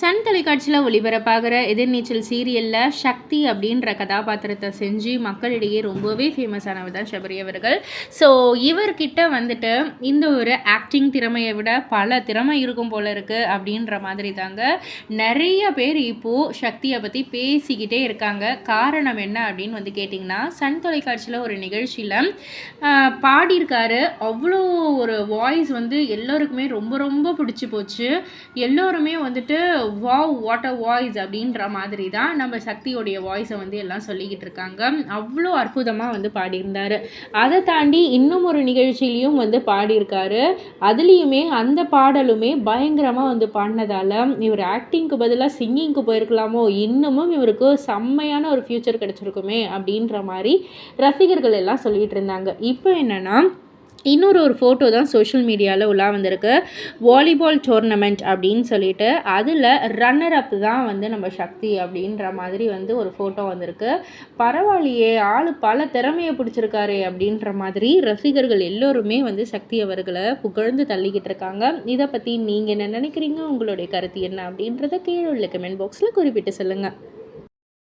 Sun தொலைக்காட்சியில் ஒளிபரப்பாகிற எதிர்நீச்சல் சீரியலில் சக்தி அப்படின்ற கதாபாத்திரத்தை செஞ்சு மக்களிடையே ரொம்பவே ஃபேமஸ் ஆனவர் தான் சபரி அவர்கள். ஸோ இவர்கிட்ட வந்துட்டு இந்த ஒரு ஆக்டிங் திறமையை விட பல திறமை இருக்கும் போல இருக்குது அப்படின்ற மாதிரி தாங்க நிறைய பேர் இப்போது சக்தியை பற்றி பேசிக்கிட்டே இருக்காங்க. காரணம் என்ன அப்படின்னு வந்து கேட்டிங்கன்னா சன் தொலைக்காட்சியில் ஒரு நிகழ்ச்சியில் பாடியிருக்காரு. அவ்வளோ ஒரு வாய்ஸ் வந்து எல்லோருக்குமே ரொம்ப ரொம்ப பிடிச்சி போச்சு. எல்லோருமே வந்துட்டு வாவ் வாட் அ வாய்ஸ் அப்படின்ற மாதிரி தான் நம்ம சக்தியோடைய வாய்ஸை வந்து எல்லாம் சொல்லிக்கிட்டு இருக்காங்க. அவ்வளோ அற்புதமாக வந்து பாடியிருந்தார். அதை தாண்டி இன்னும் ஒரு நிகழ்ச்சியிலையும் வந்து பாடியிருக்காரு. அதுலேயுமே அந்த பாடலுமே பயங்கரமாக வந்து பாடினதால் இவர் ஆக்டிங்க்கு பதிலாக சிங்கிங்க்கு போயிருக்கலாமோ இன்னமும் இவருக்கு செம்மையான ஒரு ஃப்யூச்சர் கிடச்சிருக்குமே அப்படின்ற மாதிரி ரசிகர்கள் எல்லாம் சொல்லிகிட்டு இருந்தாங்க. இப்போ என்னென்னா இன்னொரு ஒரு ஃபோட்டோ தான் சோஷியல் மீடியாவில் உள்ளா வந்திருக்கு. வாலிபால் டோர்னமெண்ட் அப்படின்னு சொல்லிட்டு அதில் ரன்னர் அப் தான் வந்து நம்ம சக்தி அப்படின்ற மாதிரி வந்து ஒரு ஃபோட்டோ வந்திருக்கு. பரவாயில்லையே ஆள் பல திறமையை பிடிச்சிருக்காரு அப்படின்ற மாதிரி ரசிகர்கள் எல்லோருமே வந்து சக்தி அவர்களை புகழ்ந்து தள்ளிக்கிட்டு இருக்காங்க. இதை பற்றி நீங்கள் என்ன நினைக்கிறீங்க? உங்களுடைய கருத்து என்ன அப்படின்றத கீழே உள்ள கமெண்ட் பாக்ஸில் குறிப்பிட்டு சொல்லுங்கள்